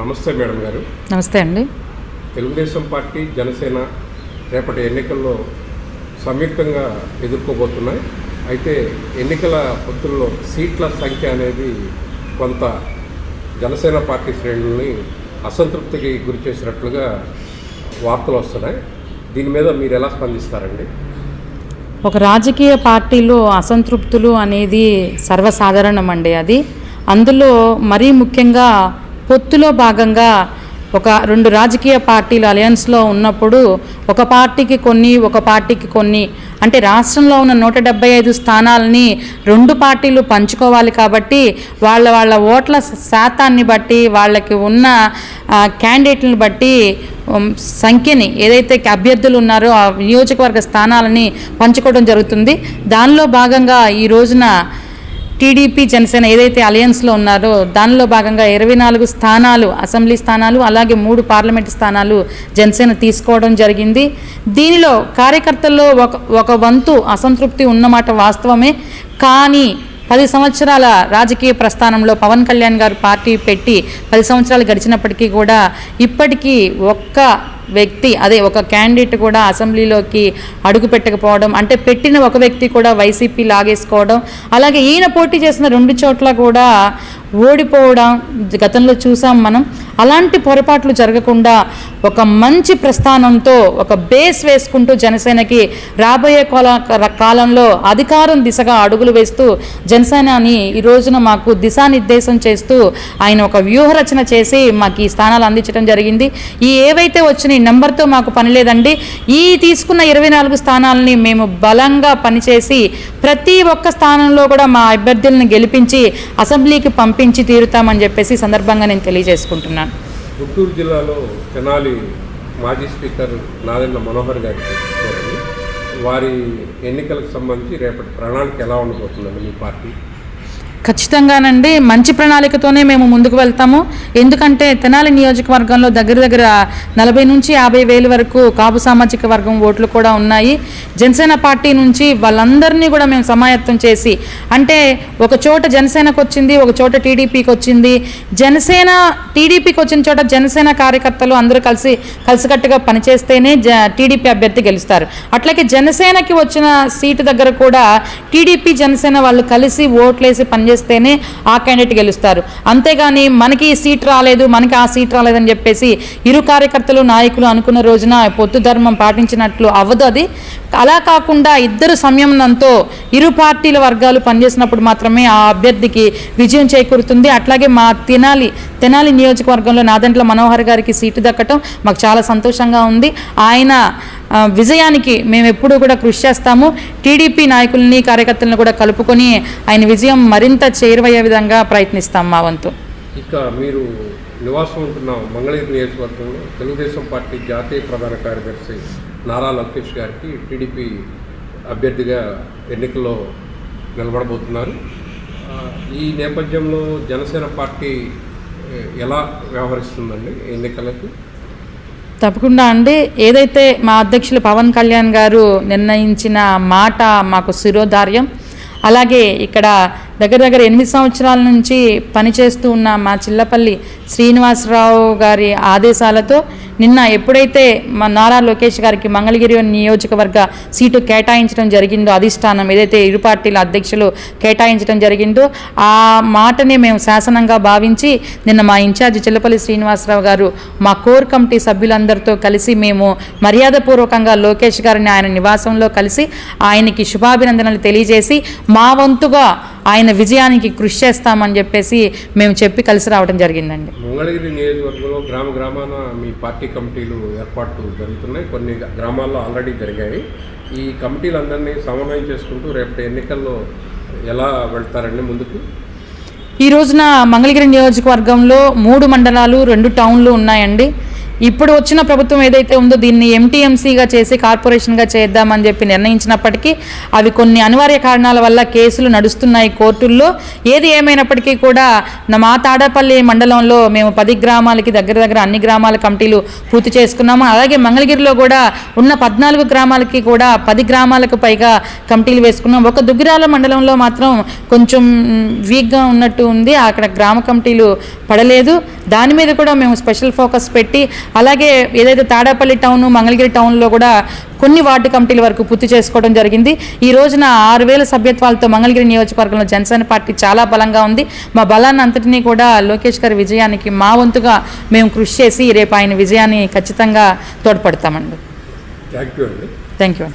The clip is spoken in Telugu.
నమస్తే మేడం గారు. నమస్తే అండి. తెలుగుదేశం పార్టీ జనసేన రేపటి ఎన్నికల్లో సంయుక్తంగా ఎదుర్కోబోతున్నాయి. అయితే ఎన్నికల పొత్తుల్లో సీట్ల సంఖ్య అనేది కొంత జనసేన పార్టీ శ్రేణుల్ని అసంతృప్తికి గురి చేసినట్లుగా వార్తలు వస్తున్నాయి. దీని మీద మీరు ఎలా స్పందిస్తారండి? ఒక రాజకీయ పార్టీలో అసంతృప్తులు అనేది సర్వసాధారణం అండి అది. అందులో మరీ ముఖ్యంగా పొత్తులో భాగంగా ఒక రెండు రాజకీయ పార్టీలు అలయన్స్లో ఉన్నప్పుడు ఒక పార్టీకి కొన్ని ఒక పార్టీకి కొన్ని. అంటే రాష్ట్రంలో ఉన్న నూట డెబ్బై ఐదు స్థానాలని రెండు పార్టీలు పంచుకోవాలి కాబట్టి వాళ్ళ వాళ్ళ ఓట్ల శాతాన్ని బట్టి వాళ్ళకి ఉన్న క్యాండిడేట్ని క్యాండిడేట్లను బట్టి సంఖ్యని ఏదైతే అభ్యర్థులు ఉన్నారో ఆ నియోజకవర్గ స్థానాలని పంచుకోవడం జరుగుతుంది. దానిలో భాగంగా ఈ రోజున టీడీపీ జనసేన ఏదైతే అలయన్స్లో ఉన్నారో దానిలో భాగంగా ఇరవై నాలుగు స్థానాలు అసెంబ్లీ స్థానాలు అలాగే మూడు పార్లమెంట్ స్థానాలు జనసేన తీసుకోవడం జరిగింది. దీనిలో కార్యకర్తల్లో ఒక ఒక వంతు అసంతృప్తి ఉన్నమాట వాస్తవమే. కానీ పది సంవత్సరాల రాజకీయ ప్రస్థానంలో పవన్ కళ్యాణ్ గారు పార్టీ పెట్టి పది సంవత్సరాలు గడిచినప్పటికీ కూడా ఇప్పటికీ ఒక్క వ్యక్తి అదే ఒక క్యాండిడేట్ కూడా అసెంబ్లీలోకి అడుగు పెట్టకపోవడం అంటే పెట్టిన ఒక వ్యక్తి కూడా వైసీపీ లాగేసుకోవడం అలాగే ఈయన పోటీ చేసిన రెండు చోట్ల కూడా ఓడిపోవడం గతంలో చూసాం మనం. అలాంటి పొరపాట్లు జరగకుండా ఒక మంచి ప్రస్థానంతో ఒక బేస్ వేసుకుంటూ జనసేనకి రాబోయే కాల కాలంలో అధికారం దిశగా అడుగులు వేస్తూ జనసేనని ఈ రోజున మాకు దిశానిర్దేశం చేస్తూ ఆయన ఒక వ్యూహరచన చేసి మాకు ఈ స్థానాలు అందించడం జరిగింది. ఈ ఏవైతే వచ్చిన ఈ నెంబర్తో మాకు పని లేదండి. ఈ తీసుకున్న ఇరవై నాలుగు స్థానాలని మేము బలంగా పనిచేసి ప్రతి ఒక్క స్థానంలో కూడా మా అభ్యర్థులను గెలిపించి అసెంబ్లీకి పంపించి తీరుతామని చెప్పేసి సందర్భంగా నేను తెలియజేసుకుంటున్నాను. గుంటూరు జిల్లాలో తెనాలి మాజీ స్పీకర్ నాదెండ్ల మనోహర్ గారికి వారి ఎన్నికలకు సంబంధించి రేపటి ప్రణాళిక ఎలా ఉండబోతుందండి మీ పార్టీ? ఖచ్చితంగానండి. మంచి ప్రణాళికతోనే మేము ముందుకు వెళ్తాము. ఎందుకంటే తెనాలి నియోజకవర్గంలో దగ్గర దగ్గర నలభై నుంచి యాభై వేలు వరకు కాపు సామాజిక వర్గం ఓట్లు కూడా ఉన్నాయి. జనసేన పార్టీ నుంచి వాళ్ళందరినీ కూడా మేము సమాయత్తం చేసి అంటే ఒక చోట జనసేనకు వచ్చింది ఒక చోట టీడీపీకి వచ్చింది. జనసేన టీడీపీకి వచ్చిన చోట జనసేన కార్యకర్తలు అందరూ కలిసి కలిసికట్టుగా పనిచేస్తేనే జ టీడీపీ అభ్యర్థి గెలుస్తారు. అట్లాగే జనసేనకి వచ్చిన సీటు దగ్గర కూడా టీడీపీ జనసేన వాళ్ళు కలిసి ఓట్లేసి చేస్తేనే ఆ క్యాండిడేట్ గెలుస్తారు. అంతేగాని మనకి ఈ సీట్ రాలేదు మనకి ఆ సీట్ రాలేదని చెప్పేసి ఇరు కార్యకర్తలు నాయకులు అనుకున్న రోజున పొత్తు ధర్మం పాటించినట్లు అవ్వదు అది. అలా కాకుండా ఇద్దరు సంయమనంతో ఇరు పార్టీల వర్గాలు పనిచేసినప్పుడు మాత్రమే ఆ అభ్యర్థికి విజయం చేకూరుతుంది. అట్లాగే మా తెనాలి తెనాలి నియోజకవర్గంలో నాదంట్ల మనోహర్ గారికి సీటు దక్కటం మాకు చాలా సంతోషంగా ఉంది. ఆయన విజయానికి మేము ఎప్పుడూ కూడా కృషి చేస్తాము. టీడీపీ నాయకుల్ని కార్యకర్తలను కూడా కలుపుకొని ఆయన విజయం మరింత చేరువయ్యే విధంగా ప్రయత్నిస్తాం మా వంతు. ఇక మీరు నివాసం ఉంటున్న మంగళగిరి నియోజకవర్గంలో తెలుగుదేశం పార్టీ జాతీయ ప్రధాన కార్యదర్శి నారా లోకేష్ గారికి టీడీపీ అభ్యర్థిగా ఎన్నికల్లో నిలబడబోతున్నారు. ఈ నేపథ్యంలో జనసేన పార్టీ ఎలా వ్యవహరిస్తుందండి ఎన్నికలకు? తప్పకుండా అండి. ఏదైతే మా అధ్యక్షులు పవన్ కళ్యాణ్ గారు నిర్ణయించిన మాట మాకు శిరోధార్యం అలాగే ఇక్కడ దగ్గర దగ్గర ఎనిమిది సంవత్సరాల నుంచి పనిచేస్తూ ఉన్న మా చిల్లపల్లి శ్రీనివాసరావు గారి ఆదేశాలతో నిన్న ఎప్పుడైతే మా నారా లోకేష్ గారికి మంగళగిరి నియోజకవర్గ సీటు కేటాయించడం జరిగిందో అధిష్టానం ఏదైతే ఇరు పార్టీల అధ్యక్షులు కేటాయించడం జరిగిందో ఆ మాటని మేము శాసనంగా భావించి నిన్న మా ఇన్ఛార్జి చిల్లపల్లి శ్రీనివాసరావు గారు మా కోర్ కమిటీ సభ్యులందరితో కలిసి మేము మర్యాదపూర్వకంగా లోకేష్ గారిని ఆయన నివాసంలో కలిసి ఆయనకి శుభాభినందనలు తెలియజేసి మా వంతుగా ఆయన విజయానికి కృషి చేస్తామని చెప్పేసి మేము చెప్పి కలిసి రావడం జరిగిందండి. మంగళగిరి నియోజకవర్గంలో గ్రామ గ్రామాన మీ పార్టీ కమిటీలు ఏర్పాట్లు జరుగుతున్నాయి. కొన్ని గ్రామాల్లో ఆల్రెడీ జరిగాయి. ఈ కమిటీలందరినీ సమన్వయం చేసుకుంటూ రేపటి ఎన్నికల్లో ఎలా వెళ్తారండి ముందుకు? ఈ రోజున మంగళగిరి నియోజకవర్గంలో మూడు మండలాలు రెండు టౌన్లు ఉన్నాయండి. ఇప్పుడు వచ్చిన ప్రభుత్వం ఏదైతే ఉందో దీన్ని ఎంటీఎంసీగా చేసి కార్పొరేషన్గా చేద్దామని చెప్పి నిర్ణయించినప్పటికీ అవి కొన్ని అనివార్య కారణాల వల్ల కేసులు నడుస్తున్నాయి కోర్టుల్లో. ఏది ఏమైనప్పటికీ కూడా మా తాడపల్లి మండలంలో మేము పది గ్రామాలకి దగ్గర దగ్గర అన్ని గ్రామాల కమిటీలు పూర్తి చేసుకున్నాము. అలాగే మంగళగిరిలో కూడా ఉన్న పద్నాలుగు గ్రామాలకి కూడా పది గ్రామాలకు పైగా కమిటీలు వేసుకున్నాం ఒక దుగ్గిరాల మండలంలో మాత్రం కొంచెం వీక్గా ఉన్నట్టు ఉంది. అక్కడ గ్రామ కమిటీలు పడలేదు. దాని మీద కూడా మేము స్పెషల్ ఫోకస్ పెట్టి అలాగే ఏదైతే తాడేపల్లి టౌన్ మంగళగిరి టౌన్లో కూడా కొన్ని వార్డు కమిటీల వరకు పూర్తి చేసుకోవడం జరిగింది. ఈ రోజున ఆరు వేల సభ్యత్వాలతో మంగళగిరి నియోజకవర్గంలో జనసేన పార్టీ చాలా బలంగా ఉంది. మా బలాన్ని అంతటినీ కూడా లోకేష్ గారి విజయానికి మా వంతుగా మేము కృషి చేసి రేపు ఆయన విజయాన్ని ఖచ్చితంగా తోడ్పడతామండి. థ్యాంక్ యూ అండి. Thank you